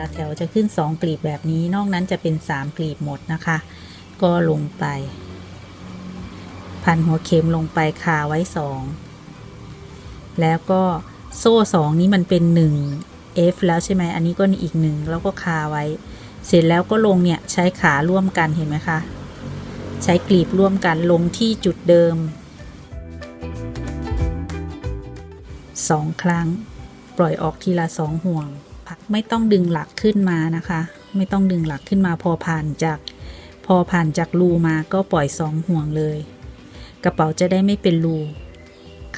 ละแถวจะขึ้น 2 กลีบแบบนี้ นอกนั้นจะเป็น 3 กลีบหมดนะคะ ก็ลงไป พันหัวเข็มลงไปคาไว้ 2 แล้วก็โซ่ 2 นี้มันเป็น 1 F แล้วใช่ไหมอันนี้ก็อีกหนึ่งแล้วก็คาไว้ เสร็จแล้วก็ลงเนี่ยใช้ขาร่วมกันเห็นไหมคะ ใช้กลีบร่วมกันลงที่จุดเดิมสองครั้ง ปล่อยออกทีละสองห่วง พักไม่ต้องดึงหลักขึ้นมานะคะ ไม่ต้องดึงหลักขึ้นมาพอผ่านจาก พอผ่านจากรูมาก็ปล่อยสองห่วงเลย กระเป๋าจะได้ไม่เป็นรู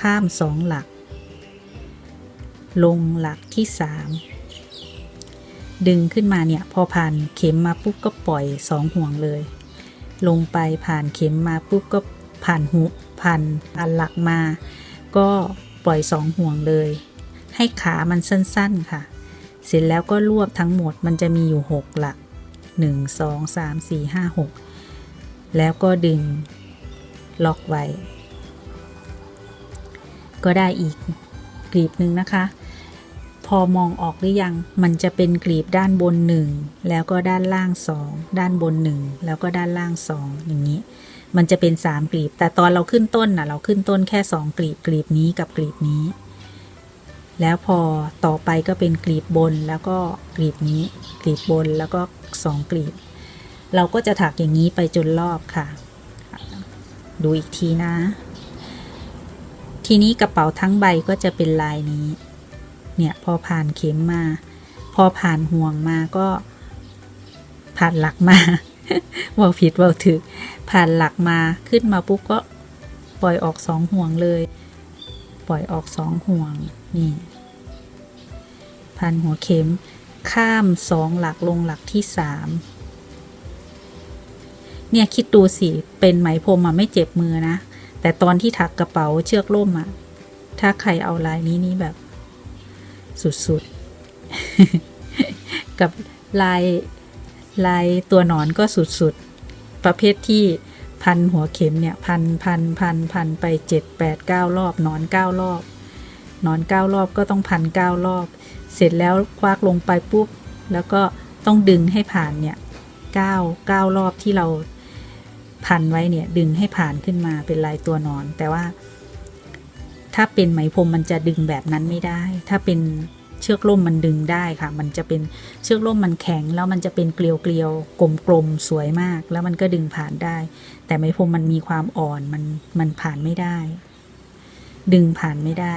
ข้ามสองหลัก ลงหลักที่สามดึงขึ้นมาเนี่ยพอผ่านเข็มมาปุ๊บก็ปล่อยสองห่วงเลย ลงไปผ่านเข็มมาปุ๊บก็ผ่านหุผ่านอันหลักมา ก็ปล่อยสองห่วงเลย ให้ขามันสั้นๆค่ะ เสร็จแล้วก็รวบทั้งหมดมันจะมีอยู่ 6 หลัก 1 2 3 4 5 6 แล้วก็ดึงล็อกไว้ ก็ได้อีกกลีบหนึ่งนะคะ พอมองออกหรือยังมันจะเป็นกลีบด้านบน 1 แล้วก็ด้านล่าง 2 ด้านบน 1 แล้วก็ด้านล่าง 2 อย่างนี้ มันจะเป็น 3 กลีบ แต่ตอนเราขึ้นต้นนะเราขึ้นต้นแค่ 2 กลีบกลีบนี้กับกลีบนี้ แล้วพอต่อไปก็เป็นกลีบบนแล้วก็กลีบนี้ กลีบบนแล้วก็สองกลีบ เราก็จะถักอย่างนี้ไปจนรอบค่ะ ดูอีกทีนะ ทีนี้กระเป๋าทั้งใบก็จะเป็นลายนี้ เนี่ยพอผ่านเข็มมา พอผ่านห่วงมาก็ ผ่านหลักมาว่าผิดว่าถึก ผ่านหลักมาขึ้นมาปุ๊บก็ปล่อยออกสองห่วงเลย ปล่อยออกสองห่วง นี่พันหัวเข็มข้ามสองหลักลงหลักที่สามเนี่ยคิดดูสิเป็นไหมพรมอะไม่เจ็บมือนะ แต่ตอนที่ถักกระเป๋าเชือกล่มอะถ้าใครเอาลายนี้นี่แบบ สุดๆ กับลายลายตัวหนอนก็สุดๆ ประเภทที่พันหัวเข็มเนี่ย พันพันพันพันไปเจ็ดแปดเก้ารอบหนอนเก้ารอบ นอนเก้ารอบก็ต้องพันเก้ารอบ เสร็จแล้วควักลงไปปุ๊บ แล้วก็ต้องดึงให้ผ่านเนี่ยเก้าเก้ารอบที่เราพันไว้เนี่ยดึงให้ผ่านขึ้นมาเป็นลายตัวนอน แต่ว่า ถ้าเป็นไหมพรมมันจะดึงแบบนั้นไม่ได้ ถ้าเป็นเชือกล่มมันดึงได้ค่ะ มันจะเป็นเชือกล่มมันแข็งแล้วมันจะเป็นเกลียวเกลียวกลมกลมๆสวยมาก แล้วมันก็ดึงผ่านได้ แต่ไหมพรมมันมีความอ่อนมันมันผ่านไม่ได้ ดึงผ่านไม่ได้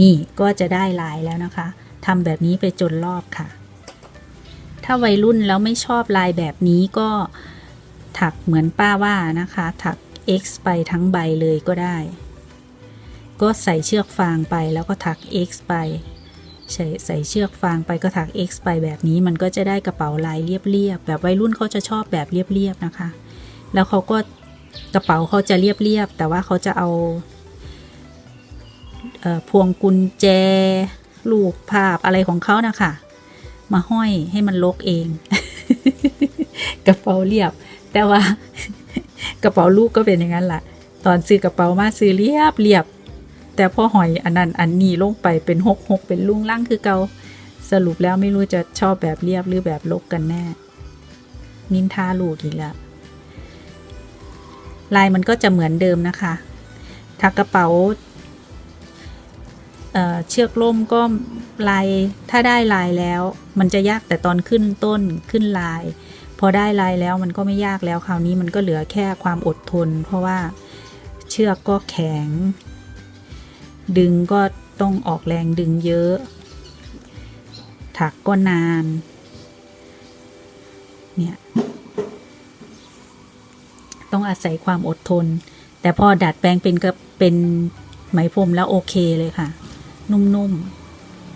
นี่ก็จะได้ลายแล้วนะคะทำแบบนี้ไปจนรอบค่ะ ถ้าวัยรุ่นแล้วไม่ชอบลายแบบนี้ก็ถักเหมือนป้าว่านะคะ ถัก X ไปทั้งใบเลยก็ได้ ก็ใส่เชือกฟางไปแล้วก็ถัก X ไปใส่ใส่เชือกฟางไปก็ถัก X ไปแบบนี้มันก็จะได้กระเป๋าลายเรียบๆแบบวัยรุ่นเขาจะชอบแบบเรียบๆนะคะ แล้วเขาก็กระเป๋าเขาจะเรียบๆแต่ว่าเขาจะเอา พวงกุญแจรูปภาพอะไรของเขานะคะมาห้อยให้มันลกเอง กระเป๋าเรียบ แต่ว่ากระเป๋าลูกก็เป็นอย่างนั้นแหละตอนซื้อกระเป๋ามาซื้อเรียบเรียบ แต่พอหอยอันนั้นอันนี้ลงไปเป็นหกหกเป็นลุงล่างคือเกาสรุปแล้วไม่รู้จะชอบแบบเรียบหรือแบบลกกันแน่ นินทาลูกอีกแล้วลายมันก็จะเหมือนเดิมนะคะถักกระเป๋า เเชือกล่มก็ลายถ้าได้ลายแล้ว มันจะยากแต่ตอนขึ้นต้นขึ้นลาย พอได้ลายแล้วมันก็ไม่ยากแล้วคราวนี้มันก็เหลือแค่ความอดทน เพราะว่าเชือกก็แข็ง ดึงก็ต้องออกแรงดึงเยอะ ถักก็นาน เนี่ย ต้องอาศัยความอดทน แต่พอดัดแปลงเป็นก็เป็นไหมพรมแล้วโอเคเลยค่ะ นุ่ม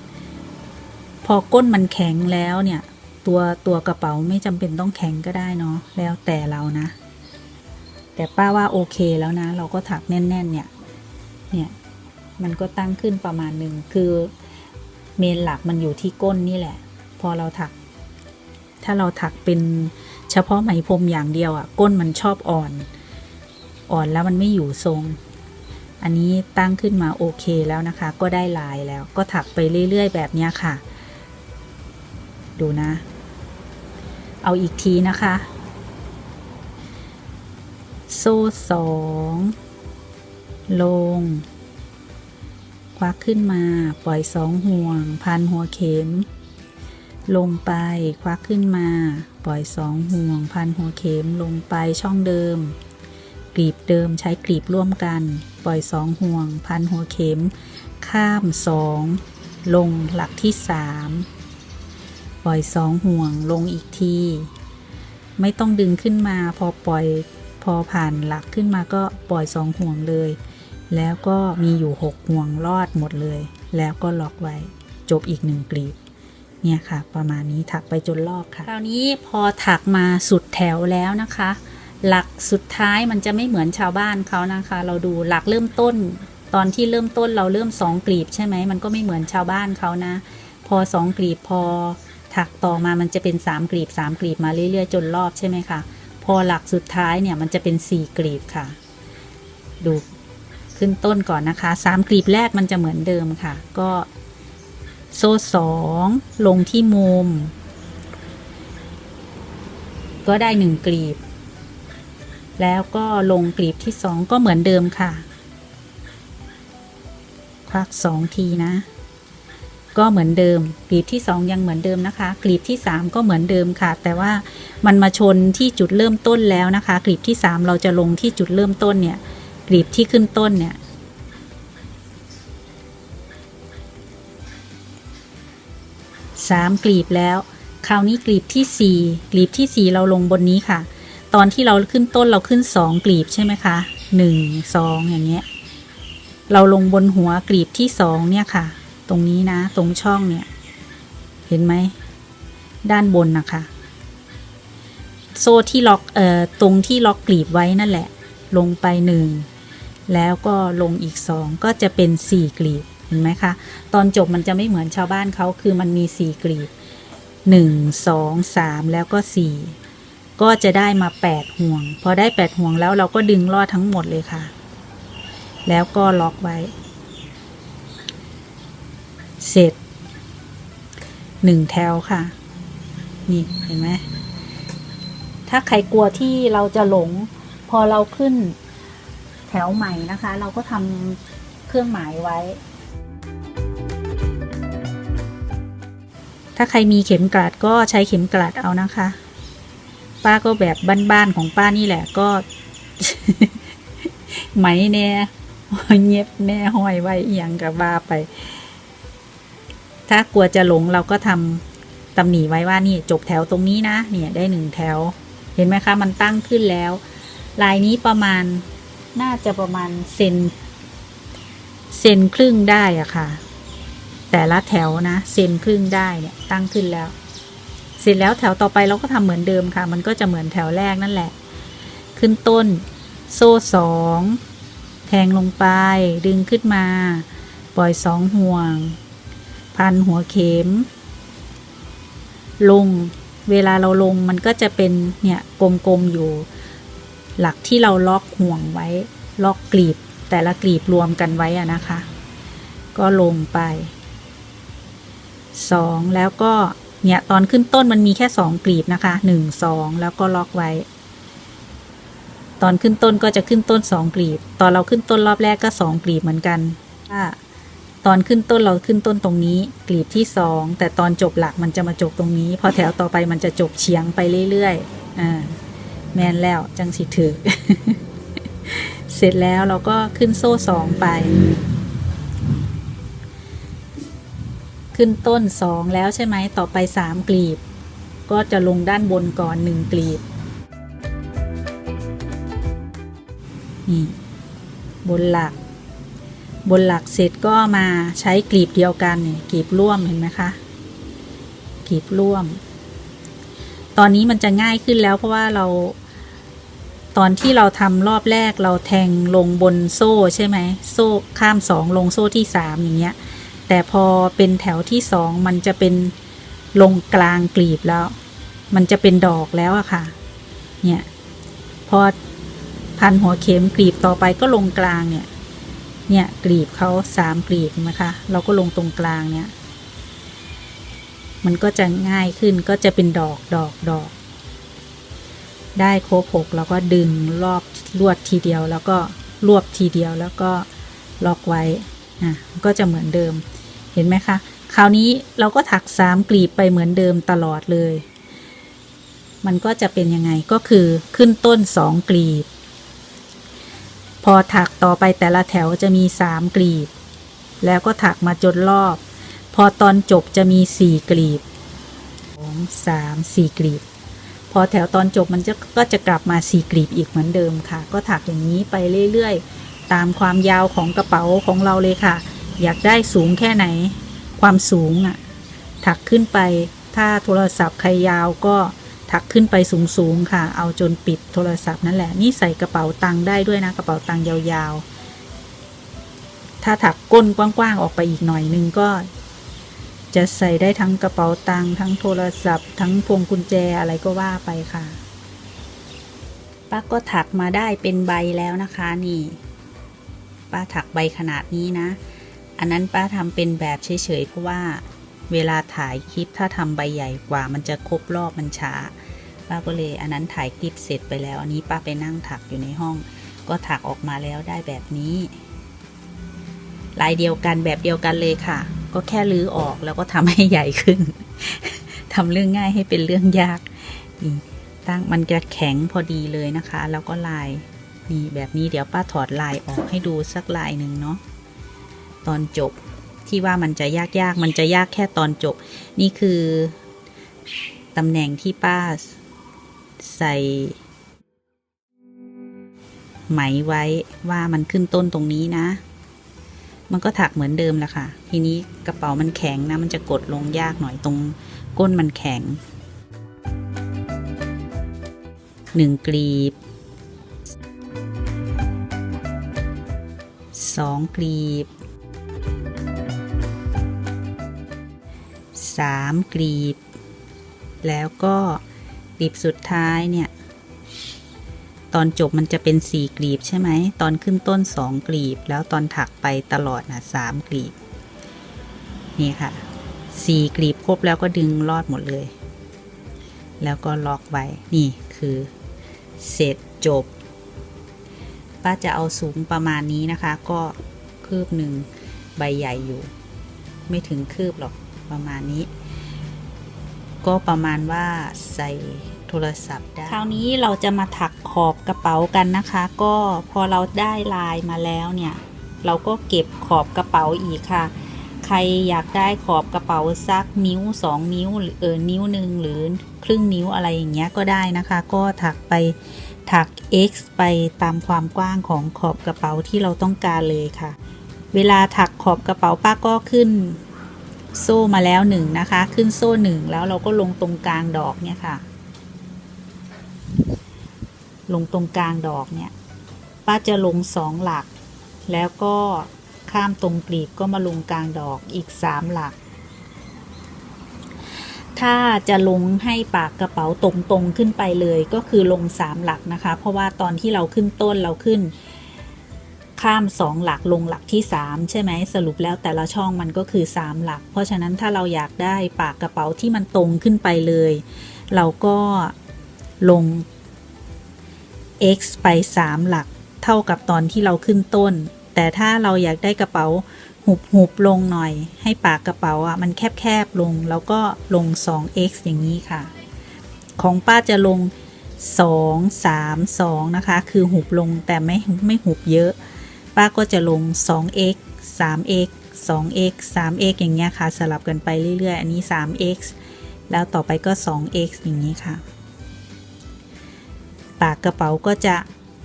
ๆ พอก้นมันแข็งแล้วเนี่ย ตัวตัวกระเป๋าไม่จำเป็นต้องแข็งก็ได้เนาะแล้วแต่เรานะ แต่ป้าว่าโอเคแล้วนะ เราก็ถักแน่น ๆ เนี่ย เนี่ย มันก็ตั้งขึ้นประมาณหนึ่งคือเมนหลักมันอยู่ที่ก้นนี่แหละ พอเราถัก ถ้าเราถักเป็นเฉพาะไหมพรมอย่างเดียวอะ่ะ ก้นมันชอบอ่อน อ่อนแล้วมันไม่อยู่ทรง อันนี้ตั้งขึ้นมาโอเคแล้วนะคะ ก็ได้ลายแล้วก็ถักไปเรื่อย ๆ แบบนี้ค่ะ ดูนะ เอาอีกทีนะคะ โซ่สองลง ควักขึ้นมาปล่อยสองห่วง พันหัวเข็ม ลงไปควักขึ้นมา ปล่อยสองห่วง พันหัวเข็มลงไปช่องเดิม กลีบเดิมใช้กลีบร่วมกัน ปล่อยสองห่วง พันหัวเข็ม ข้ามสองลงหลักที่สามปล่อยสองห่วงลงอีกที ไม่ต้องดึงขึ้นมาพอปล่อยพอผ่านหลักขึ้นมาก็ปล่อยสองห่วงเลย แล้วก็มีอยู่หกห่วงรอดหมดเลย แล้วก็ล็อกไว้จบอีกหนึ่งกลีบเนี่ยค่ะ ประมาณนี้ถักไปจนรอบค่ะ คราวนี้พอถักมาสุดแถวแล้วนะคะ หลักสุดท้ายมันจะไม่เหมือนชาวบ้านเขานะคะ เราดูหลักเริ่มต้น ตอนที่เริ่มต้นเราเริ่มสองกลีบใช่ไหมมันก็ไม่เหมือนชาวบ้านเขานะ พอสองกลีบพอถักต่อมามันจะเป็นสามกลีบสามกลีบมาเรื่อยๆ จนรอบใช่ไหมคะพอหลักสุดท้ายเนี่ยมันจะเป็นสี่กลีบค่ะ ดูขึ้นต้นก่อนนะคะสามกลีบแรกมันจะเหมือนเดิมค่ะ ก็โซ่สองลงที่มุม ก็ได้หนึ่งกลีบ แล้วก็ลงกลีบที่สองก็เหมือนเดิมค่ะ ควักสองทีนะ ก็เหมือนเดิม กลีบที่สองยังเหมือนเดิมนะคะ กลีบที่สามก็เหมือนเดิมค่ะ แต่ว่ามันมาชนที่จุดเริ่มต้นแล้วนะคะ กลีบที่สามเราจะลงที่จุดเริ่มต้นเนี่ย กลีบที่ขึ้นต้นเนี่ยสามกลีบแล้ว คราวนี้กลีบที่สี่กลีบที่สี่เราลงบนนี้ค่ะ ตอนที่เราขึ้นต้นเราขึ้นสองกลีบใช่ไหมคะหนึ่งสองอย่างเงี้ย เราลงบนหัวกลีบที่สองเนี่ยค่ะ ตรงนี้นะ ตรงช่องเนี่ย เห็นไหม ด้านบนนะคะ โซ่ที่ล็อกเอ่อตรงที่ล็อกกลีบไว้นั่นแหละ ลงไปหนึ่งแล้วก็ลงอีกสองก็จะเป็นสี่กลีบเห็นไหมคะตอนจบมันจะไม่เหมือนชาวบ้านเขาคือมันมีสี่กลีบหนึ่งสองสามแล้วก็สี่ ก็จะได้มาแปดห่วง พอได้แปดห่วงแล้วเราก็ดึงลอดทั้งหมดเลยค่ะ แล้วก็ล็อกไว้ เสร็จหนึ่งแถวค่ะ นี่เห็นไหมถ้าใครกลัวที่เราจะหลง พอเราขึ้นแถวใหม่นะคะ เราก็ทำเครื่องหมายไว้ ถ้าใครมีเข็มกลัดก็ใช้เข็มกลัดเอานะคะ ป้าก็แบบบ้านๆของป้านี่แหละก็ ไหมแน่เงียบแน่ห้อยไว้เอียงกับว่าไป ถ้ากลัวจะหลงเราก็ทำตำหนิไว้ว่านี่จบแถวตรงนี้นะเนี่ยได้หนึ่งแถว เห็นไหมคะ มันตั้งขึ้นแล้ว ลายนี้ประมาณน่าจะประมาณเซนเซนครึ่งได้อะค่ะ แต่ละแถวนะเซนครึ่งได้เนี่ยตั้งขึ้นแล้ว เสร็จแล้วแถวต่อไปเราก็ทำเหมือนเดิมค่ะ มันก็จะเหมือนแถวแรกนั่นแหละ ขึ้นต้น โซ่สองแทงลงไป ดึงขึ้นมา ปล่อยสองห่วง พันหัวเข็ม ลงเวลาเราลงมันก็จะเป็นเนี่ยกลมๆอยู่ หลักที่เราล็อกห่วงไว้ ล็อกกลีบแต่ละกลีบรวมกันไว้อะนะคะ ก็ลงไปสองแล้วก็ เนี่ยตอนขึ้นต้นมันมีแค่สองกลีบนะคะหนึ่งสองแล้วก็ล็อกไว้ ตอนขึ้นต้นก็จะขึ้นต้นสองกลีบ ตอนเราขึ้นต้นรอบแรกก็สองกลีบเหมือนกันถ้าตอนขึ้นต้นเราขึ้นต้นตรงนี้ กลีบที่สองแต่ตอนจบหลักมันจะมาจบตรงนี้ พอแถวต่อไปมันจะจบเฉียงไปเรื่อยๆอ่าแมนแล้วจังสิถือเสร็จแล้วเราก็ขึ้นโซ่สองไป ขึ้นต้นสองแล้วใช่ไหมต่อไปสามกลีบ ก็จะลงด้านบนก่อนหนึ่งกลีบ นี่ บนหลัก บนหลักเสร็จก็มาใช้กลีบเดียวกันเนี่ยกลีบร่วมเห็นไหมคะ กลีบร่วม ตอนนี้มันจะง่ายขึ้นแล้วเพราะว่าเราตอนที่เราทำรอบแรกเราแทงลงบนโซ่ใช่ไหม โซ่ข้ามสองลงโซ่ที่สามอย่างเงี้ย แต่พอเป็นแถวที่สองมันจะเป็นลงกลางกลีบแล้ว มันจะเป็นดอกแล้วอะค่ะ เนี่ย พอพันหัวเข็มกลีบต่อไปก็ลงกลางเนี่ย เนี่ยกลีบเขาสามกลีบนไหมคะ เราก็ลงตรงกลางเนี่ย มันก็จะง่ายขึ้นก็จะเป็นดอกดอกดอก ได้ครบหกแล้วก็ดึงรอบลวดทีเดียวแล้วก็รวบทีเดียวแล้วก็ล็อกไว้ อะ ก็จะเหมือนเดิม เห็นไหมคะ คราวนี้เราก็ถักสามกลีบไปเหมือนเดิมตลอดเลย มันก็จะเป็นยังไงก็คือขึ้นต้นสองกลีบ พอถักต่อไปแต่ละแถวจะมีสามกลีบ แล้วก็ถักมาจนรอบ พอตอนจบจะมีสี่กลีบสองสามสี่กลีบ พอแถวตอนจบมันจะก็จะกลับมาสี่กลีบอีกเหมือนเดิมค่ะ ก็ถักอย่างนี้ไปเรื่อยๆ ตามความยาวของกระเป๋าของเราเลยค่ะ อยากได้สูงแค่ไหน ความสูงอะถักขึ้นไป ถ้าโทรศัพท์ใครยาวก็ถักขึ้นไปสูงๆค่ะ เอาจนปิดโทรศัพท์นั่นแหละ นี่ใส่กระเป๋าตังค์ได้ด้วยนะ กระเป๋าตังค์ยาวๆ ถ้าถักก้นกว้างๆ ออกไปอีกหน่อยนึงก็ จะใส่ได้ทั้งกระเป๋าตังค์ทั้งโทรศัพท์ ทั้งพวงกุญแจอะไรก็ว่าไปค่ะ ป้าก็ถักมาได้เป็นใบแล้วนะคะ นี่ ป้าถักใบขนาดนี้นะ อันนั้นป้าทำเป็นแบบเฉยๆเพราะว่าเวลาถ่ายคลิปถ้าทำใบใหญ่กว่า มันจะครบรอบมันช้า ป้าก็เลยอันนั้นถ่ายคลิปเสร็จไปแล้ว อันนี้ป้าไปนั่งถักอยู่ในห้อง ก็ถักออกมาแล้วได้แบบนี้ลายเดียวกันแบบเดียวกันเลยค่ะ ก็แค่ลื้อออกแล้วก็ทำให้ใหญ่ขึ้นทำเรื่องง่ายให้เป็นเรื่องยากนี่ตั้งมันจะแข็งพอดีเลยนะคะ แล้วก็ลายนี่แบบนี้เดี๋ยวป้าถอดลายออกให้ดูสักลายหนึ่งเนาะ ตอนจบ ที่ว่ามันจะยากยากมันจะยากแค่ตอนจบ นี่คือตำแหน่งที่ป้าใส่ ไหมไว้ว่ามันขึ้นต้นตรงนี้นะ มันก็ถักเหมือนเดิมแหละค่ะ ทีนี้กระเป๋ามันแข็งนะ มันจะกดลงยากหน่อยตรงก้นมันแข็งหนึ่งกลีบสองกลีบ สามกลีบ แล้วก็กลีบสุดท้ายเนี่ย ตอนจบมันจะเป็นสี่กลีบใช่ไหม ตอนขึ้นต้นสองกลีบ แล้วตอนถักไปตลอดนะสามกลีบ นี่ค่ะสี่กลีบครบแล้วก็ดึงรอดหมดเลย แล้วก็ล็อกไว้ นี่คือเสร็จจบ ป้าจะเอาสูงประมาณนี้นะคะ ก็คืบหนึ่งใบใหญ่อยู่ ไม่ถึงคืบหรอก ประมาณนี้ ก็ประมาณว่าใส่โทรศัพท์ได้คราวนี้เราจะมาถักขอบกระเป๋ากันนะคะ ก็พอเราได้ลายมาแล้วเนี่ย เราก็เก็บขอบกระเป๋าอีกค่ะ ใครอยากได้ขอบกระเป๋าสักนิ้วสองนิ้วหรือเออนิ้วหนึ่งหรือครึ่งนิ้วอะไรอย่างเงี้ยก็ได้นะคะ ก็ถักไปถัก x ไปตามความกว้างของขอบกระเป๋าที่เราต้องการเลยค่ะ เวลาถักขอบกระเป๋าป้าก็ขึ้น โซ่มาแล้วหนึ่งนะคะ ขึ้นโซ่หนึ่งแล้วเราก็ลงตรงกลางดอกเนี่ยค่ะ ลงตรงกลางดอกเนี่ย ป้าจะลงสองหลัก แล้วก็ข้ามตรงกลีบก็มาลงกลางดอกอีกสามหลัก ถ้าจะลงให้ปากกระเป๋าตรงๆขึ้นไปเลยก็คือลงสามหลักนะคะ เพราะว่าตอนที่เราขึ้นต้นเราขึ้น ข้ามสองหลักลงหลักที่สามใช่ไหมสรุปแล้วแต่ละช่องมันก็คือสามหลัก เพราะฉะนั้นถ้าเราอยากได้ปากกระเป๋าที่มันตรงขึ้นไปเลย เราก็ลง x ไป 3 หลัก เท่ากับตอนที่เราขึ้นต้น แต่ถ้าเราอยากได้กระเป๋าหุบหุบลงหน่อย ให้ปากกระเป๋าอะมันแคบแคบๆลง แล้วก็ลง 2x อย่างนี้ค่ะ ของป้าจะลง 2 3 2 นะคะ คือหุบลงแต่ไม่ไม่หุบเยอะ ป้าก็จะลง 2x 3x 2x 3x อย่างเงี้ยค่ะ สลับกันไปเรื่อยๆ อันนี้ 3x แล้วต่อไปก็ 2x อย่างนี้ค่ะ ปากกระเป๋าก็จะ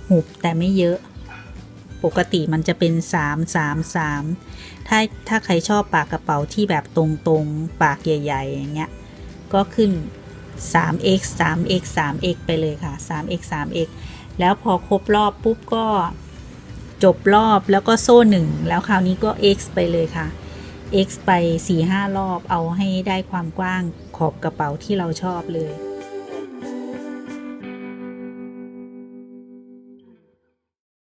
หุบแต่ไม่เยอะ ปกติมันจะเป็น 3 3 3 ถ้าถ้าใครชอบปากกระเป๋าที่แบบตรงๆ ปากใหญ่ ๆ อย่างเงี้ย ก็ขึ้น 3x 3x 3x ไปเลยค่ะ 3x 3x แล้วพอครบรอบปุ๊บก็ จบรอบแล้วก็โซ่หนึ่งแล้วคราวนี้ก็ x ไปเลยค่ะ x ไป 4-5 รอบเอาให้ได้ความกว้างขอบกระเป๋าที่เราชอบเลย